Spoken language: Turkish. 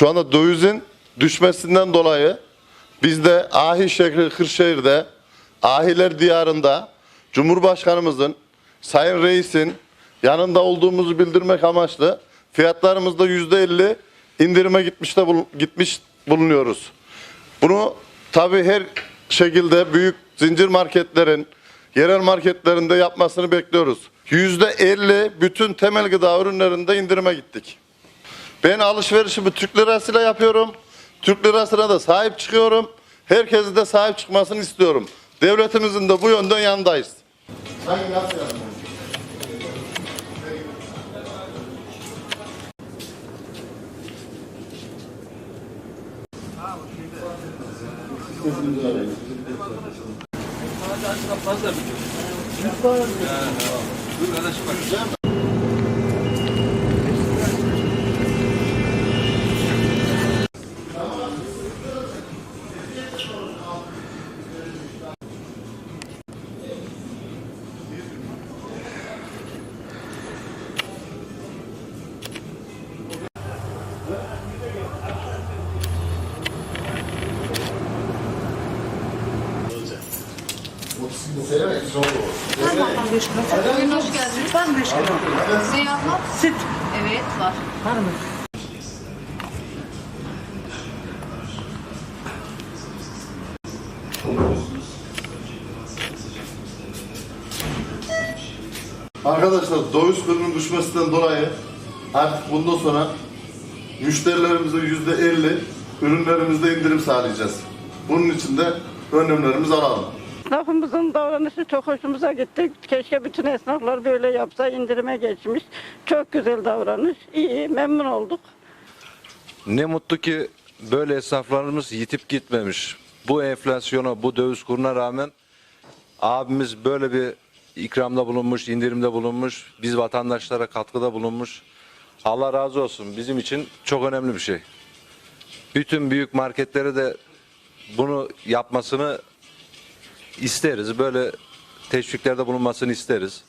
Şu anda dövizin düşmesinden dolayı biz de Ahi şehri Kırşehir'de Ahiler diyarında Cumhurbaşkanımızın Sayın Reis'in yanında olduğumuzu bildirmek amaçlı fiyatlarımızda yüzde elli indirime gitmişte bul- gitmiş bulunuyoruz. Bunu tabii her şekilde büyük zincir marketlerin, yerel marketlerinde yapmasını bekliyoruz. Yüzde elli bütün temel gıda ürünlerinde indirime gittik. Ben alışverişimi Türk lirasıyla yapıyorum. Türk lirasına da sahip çıkıyorum. Herkesin de sahip çıkmasını istiyorum. Devletimizin de bu yönden yanındayız. Hangi nasıl Buyurun hoş geldiniz. Ben beş kilo. Ne yapmak? Süt. Evet var. Var mı? Arkadaşlar döviz kurunun düşmesinden dolayı artık bundan sonra müşterilerimize yüzde elli ürünlerimizde indirim sağlayacağız. Bunun için de önlemlerimizi alalım. Esnafımızın davranışı çok hoşumuza gitti. Keşke bütün esnaflar böyle yapsa indirime geçmiş. Çok güzel davranış. İyi, memnun olduk. Ne mutlu ki böyle esnaflarımız yitip gitmemiş. Bu enflasyona, bu döviz kuruna rağmen abimiz böyle bir ikramda bulunmuş, indirimde bulunmuş, biz vatandaşlara katkıda bulunmuş. Allah razı olsun. Bizim için çok önemli bir şey. Bütün büyük marketlere de bunu yapmasını isteriz. Böyle teşviklerde bulunmasını isteriz.